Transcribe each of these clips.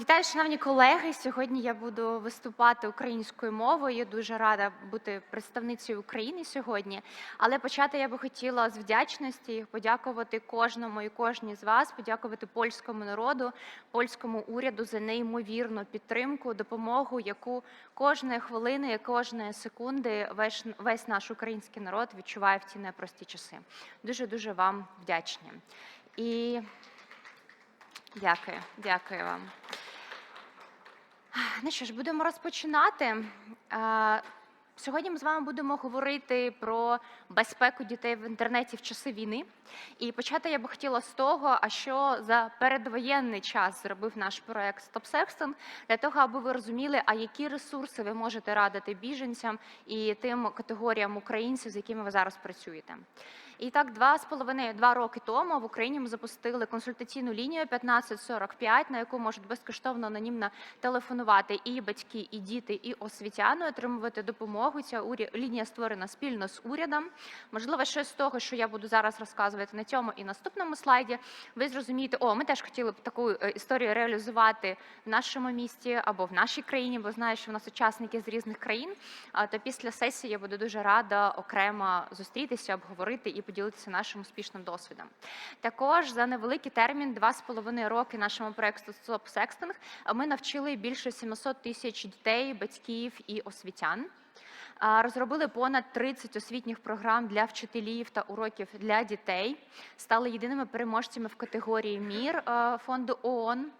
Вітаю, шановні колеги. Сьогодні я буду виступати українською мовою. Дуже рада бути представницею України сьогодні. Але почати я би хотіла з вдячності подякувати кожному і кожній з вас, подякувати польському народу, польському уряду за неймовірну підтримку, допомогу, яку кожної хвилини, кожної секунди весь, весь наш український народ відчуває в ці непрості часи. Дуже дуже вам вдячні. І Дякую, дякую вам. Ну що ж, будемо розпочинати. Е, Сьогодні ми з вами будемо говорити про безпеку дітей в інтернеті в часи війни. І почати я би хотіла з того, а що за передвоєнний час зробив наш проект Sexting, для того, аби ви розуміли, а які ресурси ви можете радити біженцям і тим категоріям українців, з якими ви зараз працюєте. І так, два з половиною два роки тому в Україні ми запустили консультаційну лінію 1545, на яку можуть безкоштовно анонімно телефонувати і батьки, і діти, і освітяни, отримувати допомогу. Ця лінія створена спільно з урядом. Можливо, щось з того, що я буду зараз розказувати на цьому і наступному слайді. Ви зрозумієте, о, ми теж хотіли б таку е, історію реалізувати в нашому місті або в нашій країні, бо знаю, що в нас учасники з різних країн. То після сесії я буду дуже рада окремо зустрітися, обговорити і поділитися нашим успішним досвідом. Також за невеликий термін, два з половиною роки нашому проекту Stop Sexting, ми навчили більше 700 тисяч дітей, батьків і освітян. Розробили понад 30 освітніх програм для вчителів та уроків для дітей. Стали єдиними переможцями в категорії Мір фонду ООН.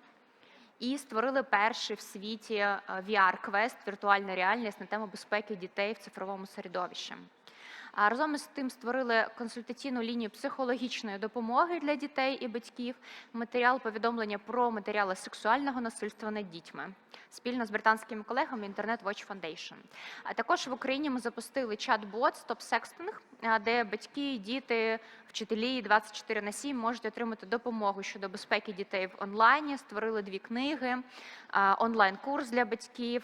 І створили перший в світі VR-квест віртуальна реальність на тему безпеки дітей в цифровому середовищі. А разом із тим створили консультаційну лінію психологічної допомоги для дітей і батьків, матеріал повідомлення про матеріали сексуального насильства над дітьми спільно з британськими колегами Internet Watch Foundation. А також в Україні ми запустили чат-бот Stop Sexting, де батьки, діти, вчителі 24 на 7 можуть отримати допомогу щодо безпеки дітей в онлайні. Створили дві книги, онлайн-курс для батьків.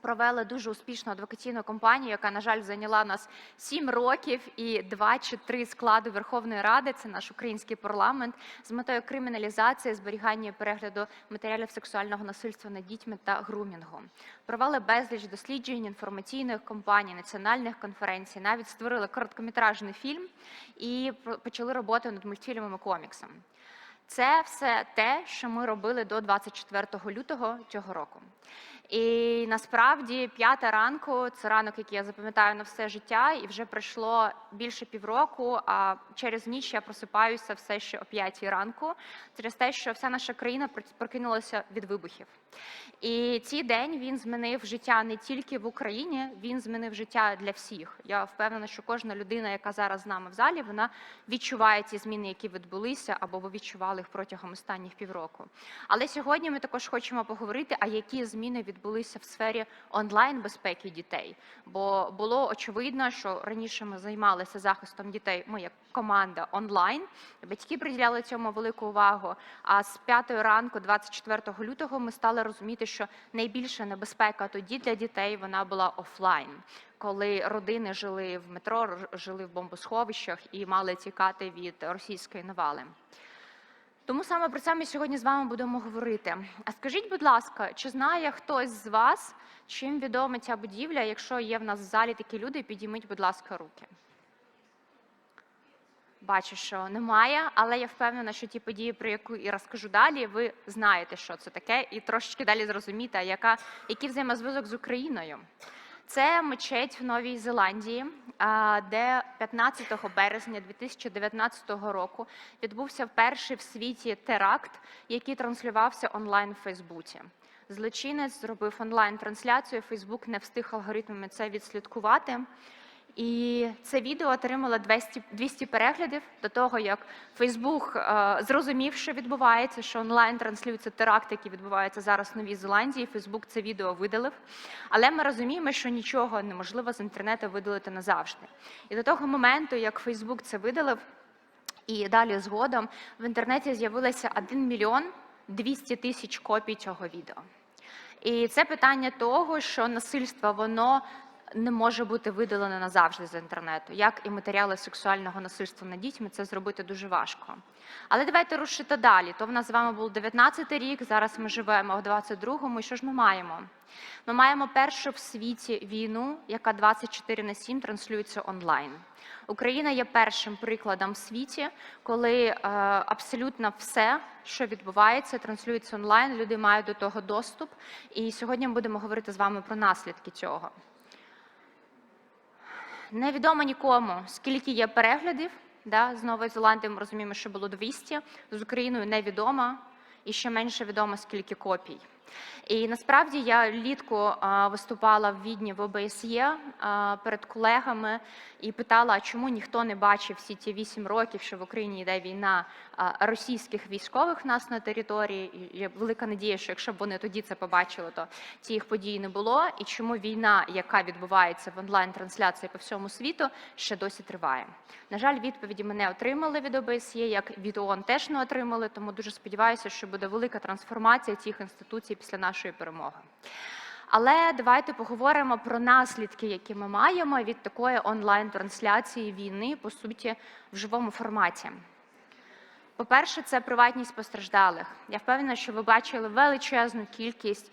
Провели дуже успішну адвокаційну кампанію, яка, на жаль, зайняла нас сім років і два чи три склади Верховної Ради. Це наш український парламент з метою криміналізації, зберігання і перегляду матеріалів сексуального насильства над дітьми та грумінгу. Провели безліч досліджень, інформаційних кампаній, національних конференцій. Навіть створили короткометражний фільм і почали роботу над мультфільмами коміксом. Це все те, що ми робили до 24 лютого цього року. І насправді п'ята ранку це ранок, який я запам'ятаю на все життя, і вже пройшло більше півроку. А через ніч я просипаюся все ще о п'ятій ранку, через те, що вся наша країна про- прокинулася від вибухів. І цей день він змінив життя не тільки в Україні, він змінив життя для всіх. Я впевнена, що кожна людина, яка зараз з нами в залі, вона відчуває ті зміни, які відбулися, або ви відчували їх протягом останніх півроку. Але сьогодні ми також хочемо поговорити, а які зміни відбулися в сфері онлайн безпеки дітей. Бо було очевидно, що раніше ми займалися захистом дітей. Ми як команда онлайн. Батьки приділяли цьому велику увагу. А з п'ятої ранку, 24 лютого, ми стали розуміти, що найбільша небезпека тоді для дітей вона була офлайн. Коли родини жили в метро, жили в бомбосховищах і мали тікати від російської навали. Тому саме про це ми сьогодні з вами будемо говорити. А скажіть, будь ласка, чи знає хтось з вас, чим відома ця будівля? Якщо є в нас в залі такі люди, підійміть, будь ласка, руки. Бачу, що немає, але я впевнена, що ті події, про яку і розкажу далі, ви знаєте, що це таке, і трошечки далі зрозумієте, яка, який взаємозв'язок з Україною. Це мечеть в Новій Зеландії, де 15 березня 2019 року відбувся перший в світі теракт, який транслювався онлайн в Фейсбуці. Злочинець зробив онлайн-трансляцію. Фейсбук не встиг алгоритмами це відслідкувати. І це відео отримало 200, 200 переглядів до того, як Фейсбук е, зрозумів, що відбувається, що онлайн транслюється теракт, який відбувається зараз в Новій Зеландії. Фейсбук це відео видалив. Але ми розуміємо, що нічого неможливо з інтернету видалити назавжди. І до того моменту, як Фейсбук це видалив, і далі згодом в інтернеті з'явилося 1 мільйон 200 тисяч копій цього відео. І це питання того, що насильство воно не може бути видалена назавжди з інтернету, як і матеріали сексуального насильства над дітьми, це зробити дуже важко. Але давайте рушити далі. То в нас з вами був 19 рік. Зараз ми живемо в 22-му. І що ж ми маємо? Ми маємо першу в світі війну, яка 24 на 7 транслюється онлайн. Україна є першим прикладом в світі, коли е, абсолютно все, що відбувається, транслюється онлайн. Люди мають до того доступ. І сьогодні ми будемо говорити з вами про наслідки цього. Невідомо нікому, скільки є переглядів. Да, з Нової Зеландії ми розуміємо, що було 200, з Україною невідомо, і ще менше відомо, скільки копій. І насправді я влітку виступала в Відні в ОБСЄ перед колегами і питала, чому ніхто не бачив всі ті вісім років, що в Україні йде війна російських військових в нас на території. Є велика надія, що якщо б вони тоді це побачили, то цих подій не було. І чому війна, яка відбувається в онлайн-трансляції по всьому світу, ще досі триває. На жаль, відповіді ми не отримали від ОБСЄ, як від ООН теж не отримали. Тому дуже сподіваюся, що буде велика трансформація цих інституцій після нашої перемоги. Але давайте поговоримо про наслідки, які ми маємо від такої онлайн-трансляції війни, по суті, в живому форматі. По-перше, це приватність постраждалих. Я впевнена, що ви бачили величезну кількість е,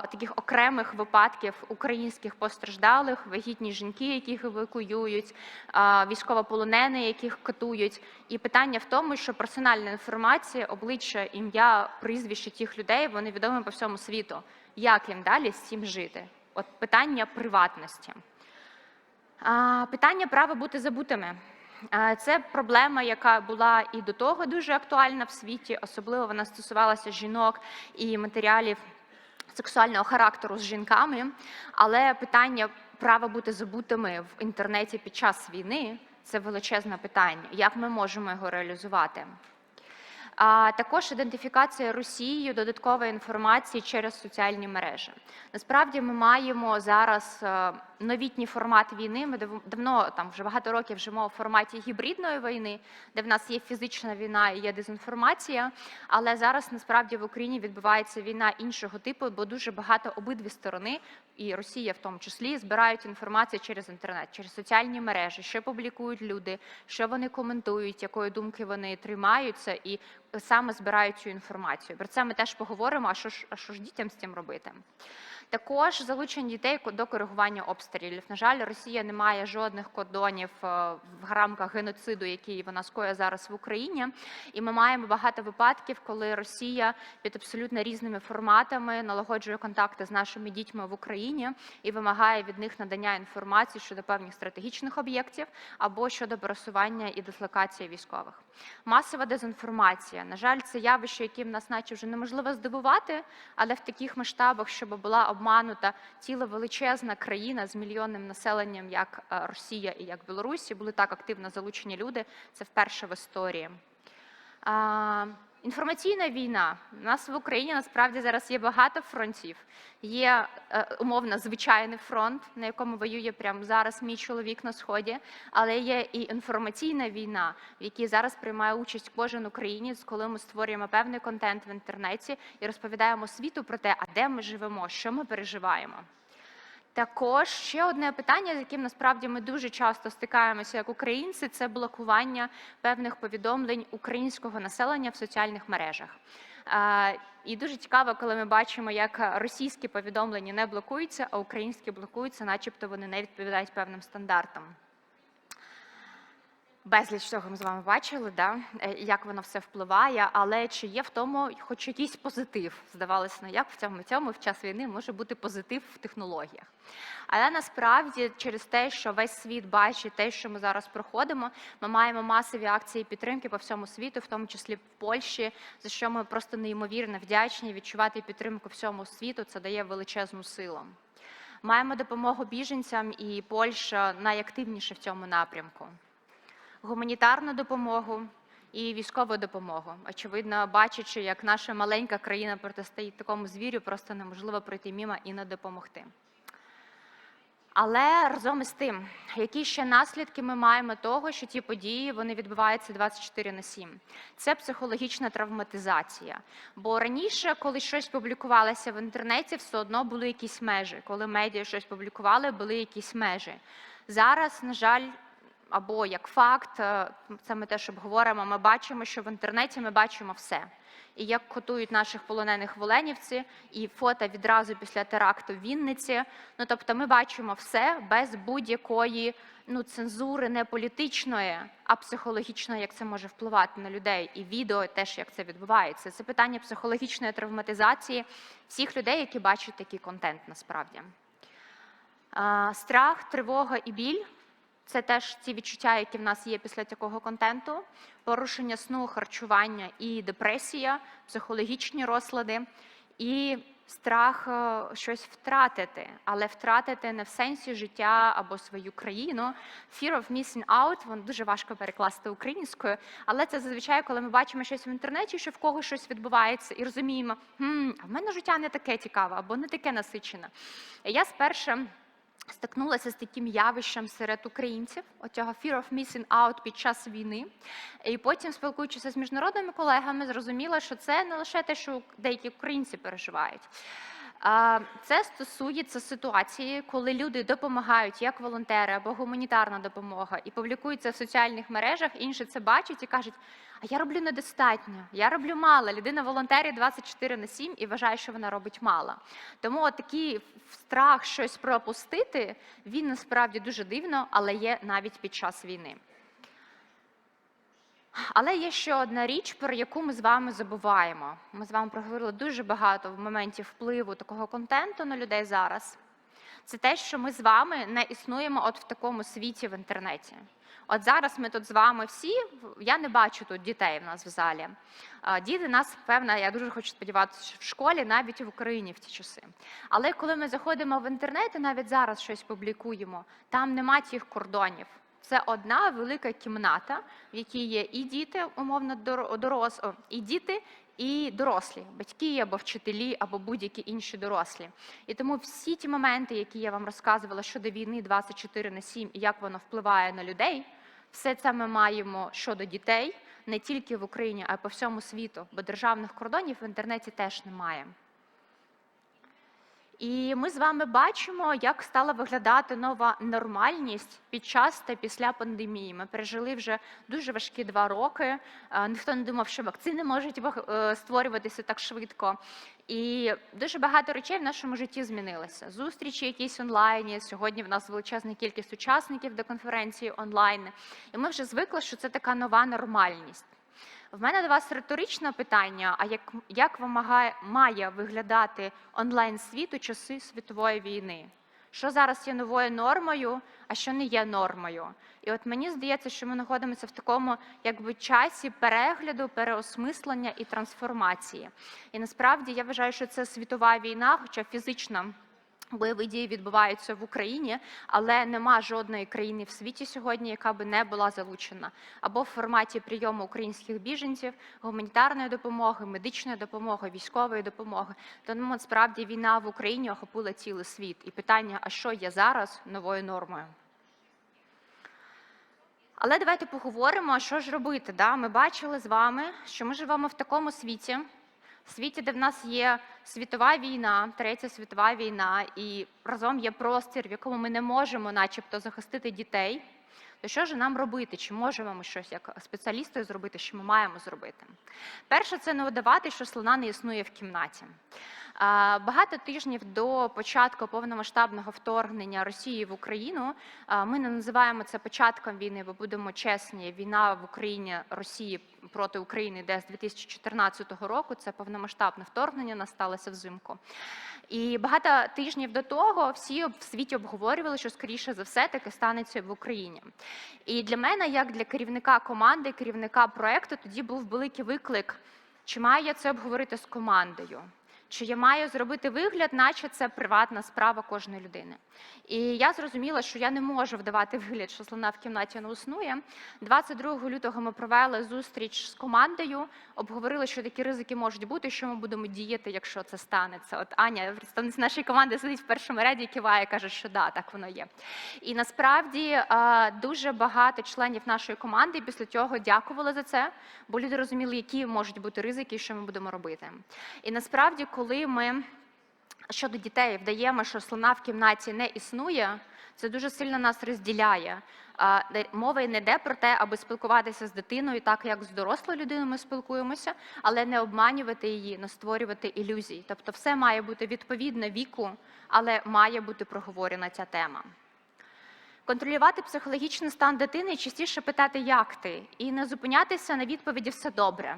таких окремих випадків українських постраждалих, вагітні жінки, яких евакуюють, е, військовополонені, яких катують. І питання в тому, що персональна інформація, обличчя, ім'я, прізвище тих людей вони відомі по всьому світу. Як їм далі з цим жити? От питання приватності. А, Питання права бути забутими. Це проблема, яка була і до того дуже актуальна в світі, особливо вона стосувалася жінок і матеріалів сексуального характеру з жінками. Але питання права бути забутими в інтернеті під час війни це величезне питання. Як ми можемо його реалізувати? а також ідентифікація Росією додаткової інформації через соціальні мережі. Насправді ми маємо зараз е, новітній формат війни. Ми давно там вже багато років живемо в форматі гібридної війни, де в нас є фізична війна і є дезінформація. Але зараз насправді в Україні відбувається війна іншого типу, бо дуже багато обидві сторони, і Росія в тому числі, збирають інформацію через інтернет, через соціальні мережі, що публікують люди, що вони коментують, якої думки вони тримаються, і саме збирають цю інформацію. Про це ми теж поговоримо. А що ж, а що ж дітям з цим робити? Також залучення дітей до коригування обстрілів. На жаль, Росія не має жодних кордонів е, в рамках геноциду, який вона скоює зараз в Україні. І ми маємо багато випадків, коли Росія під абсолютно різними форматами налагоджує контакти з нашими дітьми в Україні і вимагає від них надання інформації щодо певних стратегічних об'єктів або щодо пересування і дислокації військових. Масова дезінформація. На жаль, це явище, яким нас, наче вже неможливо здивувати, але в таких масштабах, щоб була обманута ціла величезна країна з мільйонним населенням, як е, Росія і як Білорусі, були так активно залучені люди. Це вперше в історії. Інформаційна війна у нас в Україні насправді зараз є багато фронтів. Є е, умовно звичайний фронт, на якому воює прямо зараз мій чоловік на сході, але є і інформаційна війна, в якій зараз приймає участь кожен українець, коли ми створюємо певний контент в інтернеті і розповідаємо світу про те, а де ми живемо, що ми переживаємо. Також ще одне питання, з яким насправді ми дуже часто стикаємося як українці, це блокування певних повідомлень українського населення в соціальних мережах. І дуже цікаво, коли ми бачимо, як російські повідомлення не блокуються, а українські блокуються, начебто вони не відповідають певним стандартам. Безліч того ми з вами бачили, да? Е, як воно все впливає, але чи є в тому хоч якийсь позитив? Здавалося, ну як в цьому цьому в час війни може бути позитив в технологіях. Але насправді через те, що весь світ бачить те, що ми зараз проходимо, ми маємо масові акції підтримки по всьому світу, в тому числі в Польщі, за що ми просто неймовірно вдячні відчувати підтримку всьому світу. Це дає величезну силу. Маємо допомогу біженцям, і Польща найактивніше в цьому напрямку гуманітарну допомогу і військову допомогу. Очевидно, бачачи, як наша маленька країна протистоїть такому звірю, просто неможливо пройти мімо і не допомогти. Але разом із тим, які ще наслідки ми маємо того, що ті події вони відбуваються 24 на 7? Це психологічна травматизація. Бо раніше, коли щось публікувалося в інтернеті, все одно були якісь межі. Коли медіа щось публікували, були якісь межі. Зараз, на жаль, або як факт, е, це ми теж обговоримо. Ми бачимо, що в інтернеті ми бачимо все. І як котують наших полонених в Оленівці, і фото відразу після теракту в Вінниці. Ну тобто, ми бачимо все без будь-якої ну цензури, не політичної, а психологічної, як це може впливати на людей, і відео теж як це відбувається. Це питання психологічної травматизації всіх людей, які бачать такий контент насправді. Страх, тривога і біль це теж ті відчуття, які в нас є після такого контенту: порушення сну, харчування і депресія, психологічні розлади і страх е, щось втратити, але втратити не в сенсі життя або свою країну. Fear of missing out, воно дуже важко перекласти українською, але це зазвичай, коли ми бачимо щось в інтернеті, що в когось щось відбувається, і розуміємо, хм, а в мене життя не таке цікаве або не таке насичене. Я спершу стикнулася з таким явищем серед українців, оцього fear of missing out під час війни. І потім, спілкуючися з міжнародними колегами, зрозуміла, що це не лише те, що деякі українці переживають. Це стосується ситуації, коли люди допомагають як волонтери або гуманітарна допомога, і публікуються в соціальних мережах. Інші це бачать і кажуть: а я роблю недостатньо, я роблю мало. Людина волонтерить 24 на 7 і вважає, що вона робить мало. Тому такий страх щось пропустити, він насправді дуже дивно, але є навіть під час війни. Але є ще одна річ, про яку ми з вами забуваємо. Ми з вами проговорили дуже багато в моменті впливу такого контенту на людей зараз. Це те, що ми з вами не існуємо от в такому світі в інтернеті. От зараз ми тут з вами всі. Я не бачу тут дітей в нас в залі. Діти нас, певно, я дуже хочу сподіватися, в школі, навіть в Україні в ті часи. Але коли ми заходимо в інтернет і навіть зараз щось публікуємо, там нема тих кордонів. Це одна велика кімната, в якій є і діти, умовно дорос, і діти, і дорослі, батьки або вчителі, або будь-які інші дорослі. І тому всі ті моменти, які я вам розказувала щодо війни 24 на 7 і як воно впливає на людей, все це ми маємо щодо дітей не тільки в Україні, а й по всьому світу, бо державних кордонів в інтернеті теж немає. І ми з вами бачимо, як стала виглядати нова нормальність під час та після пандемії. Ми пережили вже дуже важкі два роки. Ніхто не думав, що вакцини можуть е, створюватися так швидко. І дуже багато речей в нашому житті змінилися. Зустрічі, якісь онлайні. Сьогодні в нас величезна кількість учасників до конференції онлайн. І ми вже звикли, що це така нова нормальність. В мене до вас риторичне питання: а як як вимагає має виглядати онлайн світ у часи світової війни? Що зараз є новою нормою, а що не є нормою? І от мені здається, що ми знаходимося в такому якби часі перегляду, переосмислення і трансформації. І насправді я вважаю, що це світова війна, хоча фізична. Бойові дії відбуваються в Україні, але нема жодної країни в світі сьогодні, яка би не була залучена або в форматі прийому українських біженців, гуманітарної допомоги, медичної допомоги, військової допомоги. Тому справді війна в Україні охопила цілий світ. І питання: а що є зараз новою нормою? Але давайте поговоримо, що ж робити. Да? Ми бачили з вами, що ми живемо в такому світі світі, де в нас є світова війна, третя світова війна, і разом є простір, в якому ми не можемо, начебто, захистити дітей. То що ж нам робити? Чи можемо ми щось як спеціалісти зробити, що ми маємо зробити? Перше, це не видавати, що слона не існує в кімнаті. Багато тижнів до початку повномасштабного вторгнення Росії в Україну ми не називаємо це початком війни, бо будемо чесні. Війна в Україні Росії проти України йде з 2014 року. Це повномасштабне вторгнення насталося взимку. І багато тижнів до того всі в світі обговорювали, що скоріше за все таки станеться в Україні. І для мене, як для керівника команди, керівника проекту, тоді був великий виклик, чи маю я це обговорити з командою. Чи я маю зробити вигляд, наче це приватна справа кожної людини? І я зрозуміла, що я не можу вдавати вигляд, що слона в кімнаті не існує. 22 лютого ми провели зустріч з командою, обговорили, що такі ризики можуть бути, що ми будемо діяти, якщо це станеться. От Аня, представниця нашої команди, сидить в першому ряді, киває, каже, що да, так воно є. І насправді е, дуже багато членів нашої команди після цього дякували за це, бо люди розуміли, які можуть бути ризики, і що ми будемо робити. І насправді, ми щодо дітей вдаємо, що слона в кімнаті не існує, це дуже сильно нас розділяє. Мова не йде про те, аби спілкуватися з дитиною, так як з дорослою людиною ми спілкуємося, але не обманювати її, не створювати ілюзій. Тобто, все має бути відповідно віку, але має бути проговорена ця тема. Контролювати психологічний стан дитини і частіше питати, як ти, і не зупинятися на відповіді все добре.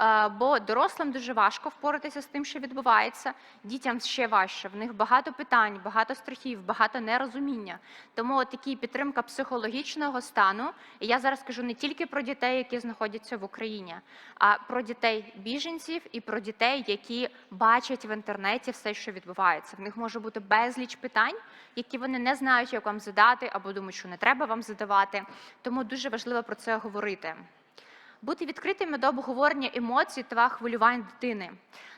Е, Бо дорослим дуже важко впоратися з тим, що відбувається. Дітям ще важче. В них багато питань, багато страхів, багато нерозуміння. Тому такі підтримка психологічного стану. І я зараз кажу не тільки про дітей, які знаходяться в Україні, а про дітей біженців і про дітей, які бачать в інтернеті все, що відбувається. В них може бути безліч питань, які вони не знають, як вам задати, або думають, що не треба вам задавати. Тому дуже важливо про це говорити. Бути відкритими до обговорення емоцій та хвилювань дитини.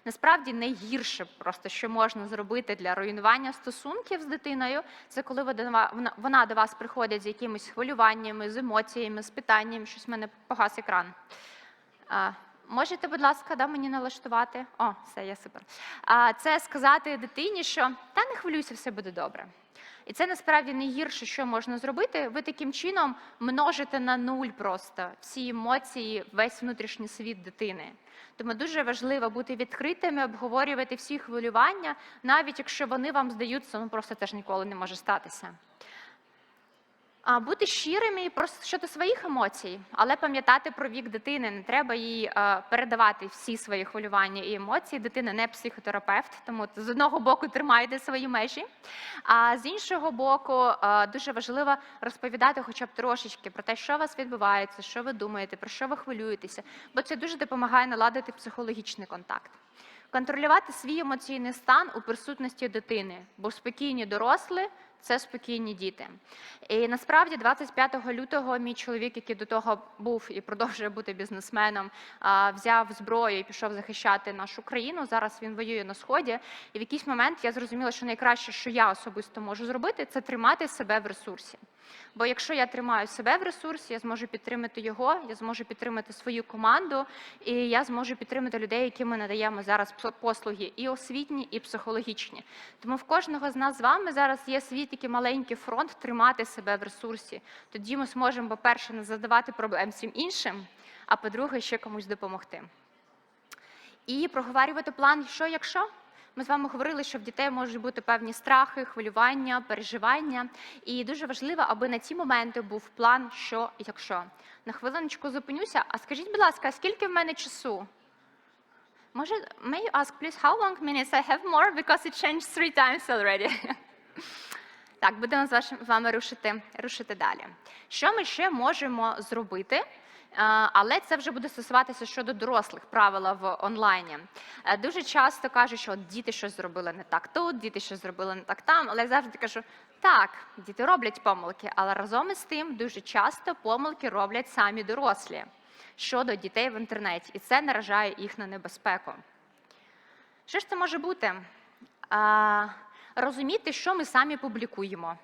Насправді найгірше, просто що можна зробити для руйнування стосунків з дитиною, це коли вона до вас приходить з якимись хвилюваннями, з емоціями, з питанням, щось в мене погас екран. Можете, будь ласка, да, мені налаштувати? О, все, я супер. А, це сказати дитині, що та не хвилюйся, все буде добре. І це насправді найгірше, що можна зробити. Ви таким чином множите на нуль просто всі емоції, весь внутрішній світ дитини. Тому дуже важливо бути відкритими, обговорювати всі хвилювання, навіть якщо вони вам здаються, ну просто теж ніколи не може статися. Бути щирими щодо своїх емоцій, але пам'ятати про вік дитини. Не треба їй е, передавати всі свої хвилювання і емоції. Дитина не психотерапевт, тому з одного боку тримайте свої межі. А з іншого боку, е, дуже важливо розповідати, хоча б трошечки про те, що у вас відбувається, що ви думаєте, про що ви хвилюєтеся, бо це дуже допомагає наладити психологічний контакт. Контролювати свій емоційний стан у присутності дитини, бо спокійні дорослі це спокійні діти. І насправді, 25 лютого, мій чоловік, який до того був і продовжує бути бізнесменом, взяв зброю і пішов захищати нашу країну. Зараз він воює на сході. І в якийсь момент я зрозуміла, що найкраще, що я особисто можу зробити, це тримати себе в ресурсі. Бо якщо я тримаю себе в ресурсі, я зможу підтримати його, я зможу підтримати свою команду, і я зможу підтримати людей, яким ми надаємо зараз послуги і освітні, і психологічні. Тому в кожного з нас з вами зараз є свій такий маленький фронт тримати себе в ресурсі. Тоді ми зможемо, по-перше, не задавати проблем всім іншим, а по-друге, ще комусь допомогти. І проговорювати план, що якщо. Ми з вами говорили, що в дітей можуть бути певні страхи, хвилювання, переживання. І дуже важливо, аби на ці моменти був план, що якщо. На хвилиночку зупинюся. А скажіть, будь ласка, скільки в мене часу? Може, may you ask, please, how long minutes I have more? Because it changed three times already. Так, будемо з вами рушити, рушити далі. Що ми ще можемо зробити? Е, Але це вже буде стосуватися щодо дорослих правила в онлайні. Е, Дуже часто кажуть, що от діти щось зробили не так тут, діти щось зробили не так там. Але я завжди кажу, так, діти роблять помилки, але разом із тим дуже часто помилки роблять самі дорослі щодо дітей в інтернеті, і це наражає їх на небезпеку. Що ж це може бути? А, розуміти, що ми самі публікуємо.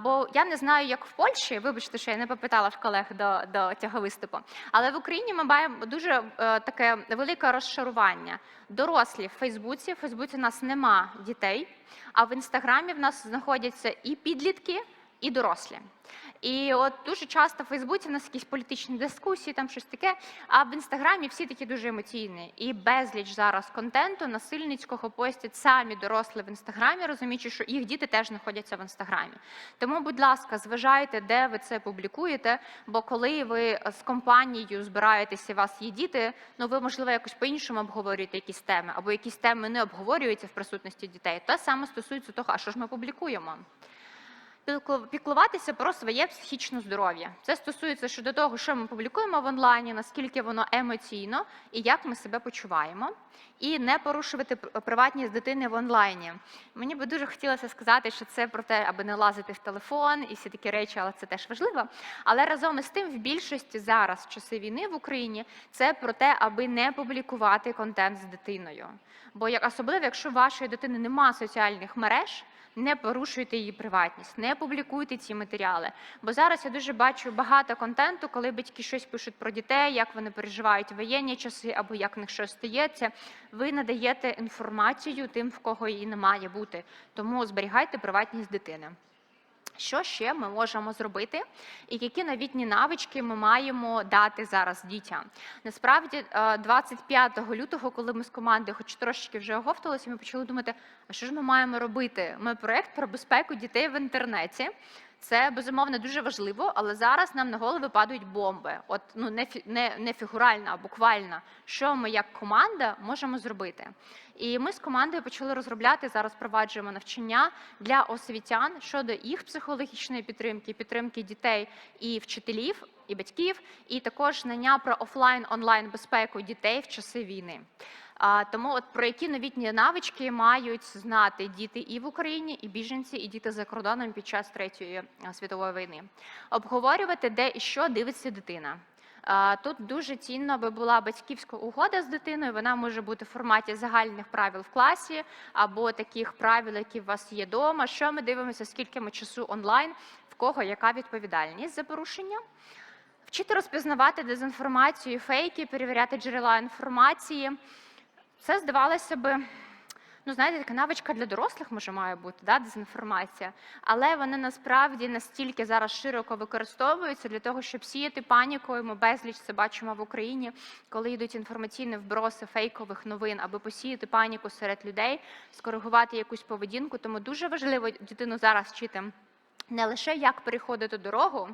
Бо я не знаю, як в Польщі, вибачте, що я не попитала в колег до, до цього виступу. Але в Україні ми маємо дуже е, таке велике розшарування. Дорослі в Фейсбуці, в Фейсбуці у нас нема дітей, а в інстаграмі в нас знаходяться і підлітки, і дорослі. І от дуже часто в Фейсбуці в нас якісь політичні дискусії, там щось таке. А в інстаграмі всі такі дуже емоційні. І безліч зараз контенту насильницького постять самі дорослі в інстаграмі, розуміючи, що їх діти теж знаходяться в інстаграмі. Тому, будь ласка, зважайте, де ви це публікуєте. Бо коли ви з компанією збираєтеся, і вас є діти, ну ви можливо якось по-іншому обговорюєте якісь теми, або якісь теми не обговорюються в присутності дітей. Те саме стосується того, а що ж ми публікуємо. Піклу- піклуватися про своє психічне здоров'я. Це стосується щодо того, що ми публікуємо в онлайні, наскільки воно емоційно і як ми себе почуваємо, і не порушувати приватність дитини в онлайні. Мені би дуже хотілося сказати, що це про те, аби не лазити в телефон і всі такі речі, але це теж важливо. Але разом із тим, в більшості зараз в часи війни в Україні це про те, аби не публікувати контент з дитиною. Бо особливо, якщо вашої дитини немає соціальних мереж. Не порушуйте її приватність, не публікуйте ці матеріали. Бо зараз я дуже бачу багато контенту, коли батьки щось пишуть про дітей, як вони переживають воєнні часи або як в них щось стається. Ви надаєте інформацію тим, в кого її не має бути. Тому зберігайте приватність дитини. Що ще ми можемо зробити, і які новітні навички ми маємо дати зараз дітям? Насправді, е, 25 лютого, коли ми з командою, хоч трошечки вже оговталися, ми почали думати, а що ж ми маємо робити? Ми проект про безпеку дітей в інтернеті. Це безумовно дуже важливо, але зараз нам на голови падають бомби. От ну не не, не фігурально, а буквально, що ми як команда можемо зробити. І ми з командою почали розробляти зараз. Впроваджуємо навчання для освітян щодо їх психологічної підтримки, підтримки дітей і вчителів, і батьків, і також знання про офлайн онлайн безпеку дітей в часи війни. Тому, от про які новітні навички мають знати діти і в Україні, і біженці, і діти за кордоном під час третьої світової війни, обговорювати, де і що дивиться дитина. Тут дуже цінно би була батьківська угода з дитиною. Вона може бути в форматі загальних правил в класі або таких правил, які у вас є вдома. Що ми дивимося, скільки ми часу онлайн, в кого яка відповідальність за порушення. Вчити розпізнавати дезінформацію, фейки, перевіряти джерела інформації. Це здавалося би, ну знаєте, така навичка для дорослих може має бути, да, дезінформація. Але вони насправді настільки зараз широко використовуються для того, щоб сіяти паніку. І Ми безліч це бачимо в Україні, коли йдуть інформаційні вброси фейкових новин, аби посіяти паніку серед людей, скоригувати якусь поведінку. Тому дуже важливо дитину зараз вчити не лише як переходити дорогу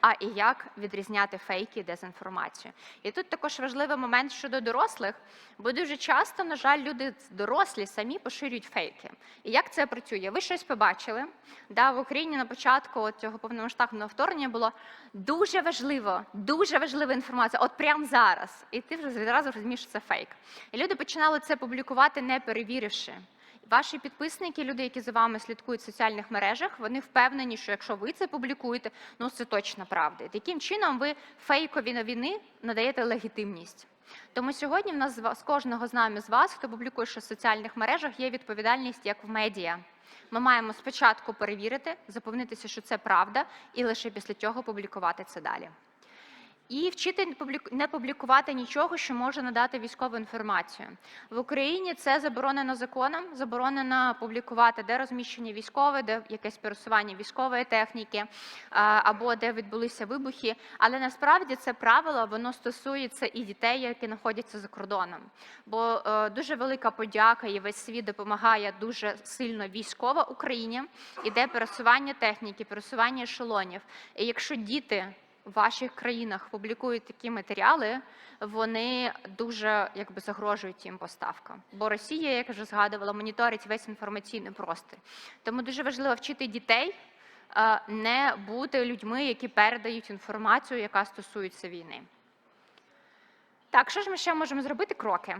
а і як відрізняти фейки і дезінформацію. І тут також важливий момент щодо дорослих, бо дуже часто, на жаль, люди дорослі самі поширюють фейки. І як це працює? Ви щось побачили? Да, в Україні на початку от цього повномасштабного вторгнення було дуже важливо, дуже важлива інформація, от прямо зараз. І ти вже відразу розумієш, що це фейк. І люди починали це публікувати, не перевіривши. Ваші підписники, люди, які за вами слідкують в соціальних мережах, вони впевнені, що якщо ви це публікуєте, ну це точно правда. І таким чином ви фейкові новини надаєте легітимність. Тому сьогодні в нас з кожного з нами з вас, хто публікує в соціальних мережах, є відповідальність як в медіа. Ми маємо спочатку перевірити, запевнитися, що це правда, і лише після цього публікувати це далі. І вчити не публіку- не публікувати нічого, що може надати військову інформацію. В Україні це заборонено законом. Заборонено публікувати, де розміщення військове, де якесь пересування військової техніки або де відбулися вибухи. Але насправді це правило воно стосується і дітей, які знаходяться за кордоном. Бо е, дуже велика подяка і весь світ допомагає дуже сильно військова Україні. Іде пересування техніки, пересування ешелонів. І якщо діти ваших країнах публікують такі матеріали, вони дуже якби загрожують їм поставкам. Бо Росія, як вже згадувала, моніторить весь інформаційний простір. Тому дуже важливо вчити дітей е, не бути людьми, які передають інформацію, яка стосується війни. Так, що ж ми ще можемо зробити? Кроки.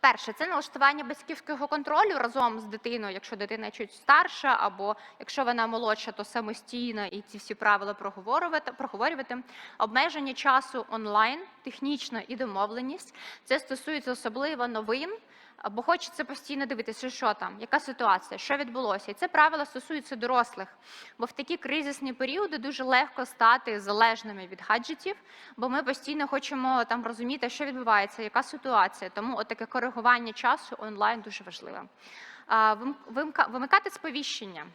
Перше, це налаштування батьківського контролю разом з дитиною, якщо дитина чуть старша, або якщо вона молодша, то самостійно і ці всі правила проговорювати, проговорювати. Обмеження часу онлайн, технічно і домовленість. Це стосується особливо новин. Бо хочеться постійно дивитися, що там, яка ситуація, що відбулося. І це правило стосується дорослих. Бо в такі кризисні періоди дуже легко стати залежними від гаджетів, бо ми постійно хочемо там розуміти, що відбувається, яка ситуація. Тому таке коригування часу онлайн дуже важливе. Вимикати сповіщення.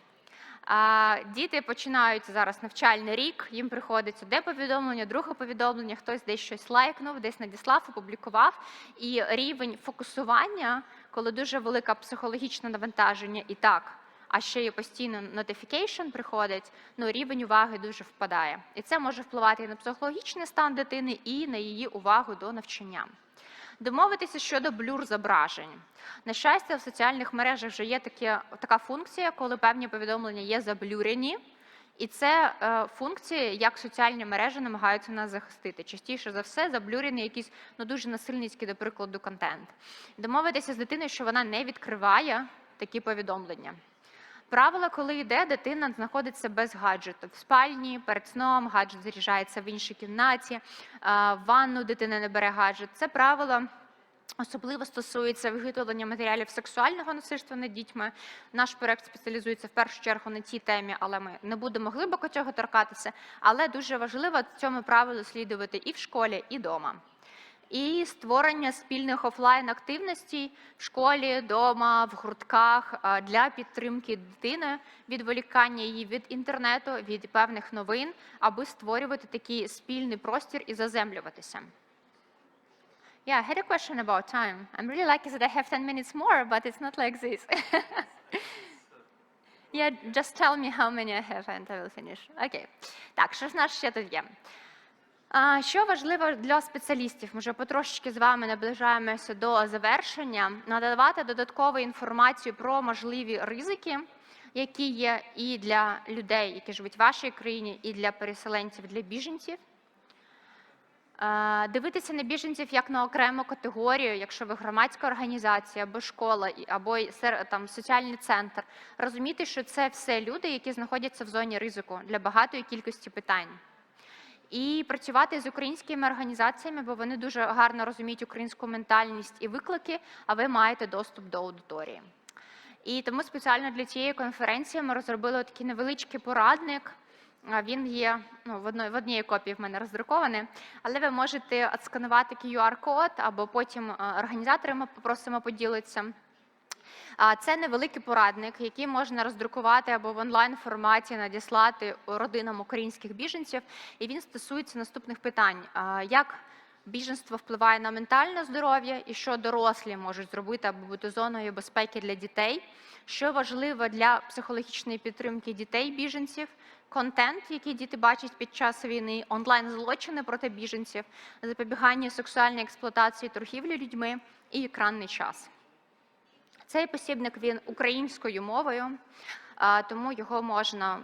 Діти починають зараз навчальний рік, їм приходить одне повідомлення, друге повідомлення, хтось десь щось лайкнув, десь надіслав, опублікував. І рівень фокусування, коли дуже велике психологічне навантаження і так, а ще й постійно notification приходить, ну рівень уваги дуже впадає. І це може впливати і на психологічний стан дитини, і на її увагу до навчання. Домовитися щодо блюр зображень. На щастя, в соціальних мережах вже є такі, така функція, коли певні повідомлення є заблюрені. І це е, функції, як соціальні мережі намагаються нас захистити. Частіше за все, заблюрений якийсь ну дуже насильницький, до прикладу, контент. Домовитися з дитиною, що вона не відкриває такі повідомлення. Правила, коли йде, дитина знаходиться без гаджету. В спальні, перед сном, гаджет заряджається в іншій кімнаті, в ванну дитина не бере гаджет. Це правило особливо стосується виготовлення матеріалів сексуального насильства над дітьми. Наш проект спеціалізується в першу чергу на цій темі, але ми не будемо глибоко цього торкатися. Але дуже важливо цьому правилу слідувати і в школі, і вдома і створення спільних офлайн активностей в школі, вдома, в гуртках для підтримки дитини, відволікання її від інтернету, від певних новин, аби створювати такий спільний простір і заземлюватися. Yeah, I had a question about time. I'm really lucky that I have 10 minutes more, but it's not like this. yeah, just tell me how many I have and I will finish. Okay. Так, що ж нас ще тут є? Що важливо для спеціалістів? Ми вже потрошечки з вами наближаємося до завершення. Надавати додаткову інформацію про можливі ризики, які є і для людей, які живуть в вашій країні, і для переселенців, для біженців. Е, Дивитися на біженців як на окрему категорію, якщо ви громадська організація або школа, або там соціальний центр, розуміти, що це все люди, які знаходяться в зоні ризику для багатої кількості питань. І працювати з українськими організаціями, бо вони дуже гарно розуміють українську ментальність і виклики, а ви маєте доступ до аудиторії. І тому спеціально для цієї конференції ми розробили такий невеличкий порадник. Він є ну, в одної в одній копії в мене роздрукований, але ви можете отсканувати QR-код або потім е, організатори ми попросимо поділитися. Це невеликий порадник, який можна роздрукувати або в онлайн форматі надіслати родинам українських біженців. І він стосується наступних питань: як біженство впливає на ментальне здоров'я, і що дорослі можуть зробити, аби бути зоною безпеки для дітей, що важливо для психологічної підтримки дітей-біженців. Контент, який діти бачать під час війни, онлайн злочини проти біженців, запобігання сексуальної експлуатації, торгівлі людьми і екранний час. Цей посібник він українською мовою, тому його можна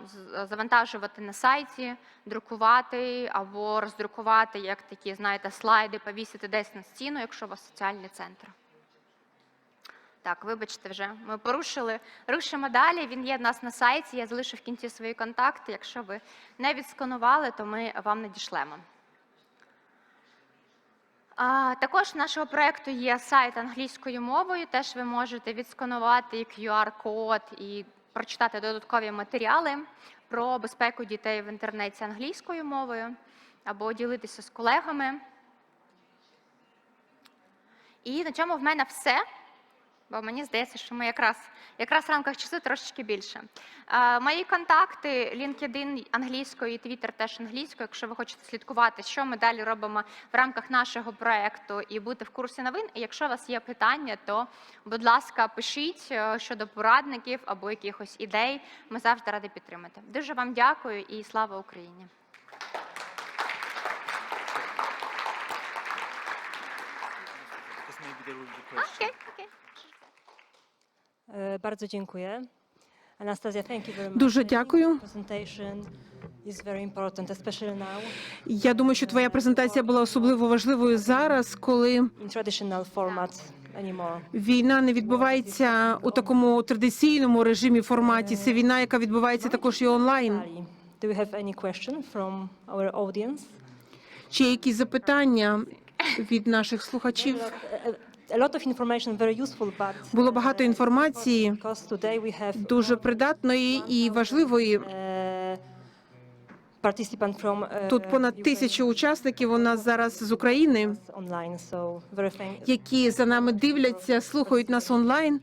завантажувати на сайті, друкувати або роздрукувати як такі, знаєте, слайди, повісити десь на стіну, якщо у вас соціальний центр. Так, вибачте, вже ми порушили. Рушимо далі. Він є в нас на сайті. Я залишу в кінці свої контакти. Якщо ви не відсканували, то ми вам надішлемо. Також в нашого проекту є сайт англійською мовою. Теж ви можете відсканувати QR-код і прочитати додаткові матеріали про безпеку дітей в інтернеті англійською мовою або ділитися з колегами. І на цьому в мене все. Бо мені здається, що ми якраз якраз в рамках часу трошечки більше. Е, мої контакти, LinkedIn англійською і Twitter теж англійською. Якщо ви хочете слідкувати, що ми далі робимо в рамках нашого проекту і бути в курсі новин. І якщо у вас є питання, то будь ласка, пишіть е, щодо порадників або якихось ідей. Ми завжди раді підтримати. Дуже вам дякую і слава Україні! Because maybe Bardzo dziękuję. Much. Дуже дякую. Я думаю, що твоя презентація була особливо важливою зараз, коли війна не відбувається у такому традиційному режимі форматі. Це війна, яка відбувається також і онлайн. Do you have any question from our audience? Чи є якісь запитання від наших слухачів? A- A lot of information, very useful, but Було багато інформації, because today we have дуже придатної і важливої. uh, uh, Тут понад тисячу учасників у нас зараз з України, які за нами дивляться, слухають нас онлайн.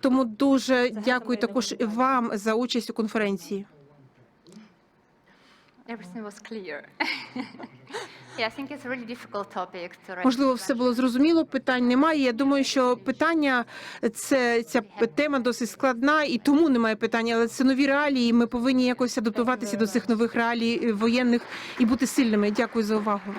Тому дуже дякую також і вам за участь у конференції. Everything was clear. Можливо, все було зрозуміло. Питань немає. Я думаю, що питання це ця тема досить складна, і тому немає питань. Але це нові реалії. Ми повинні якось адаптуватися до цих нових реалій воєнних і бути сильними. Дякую за увагу.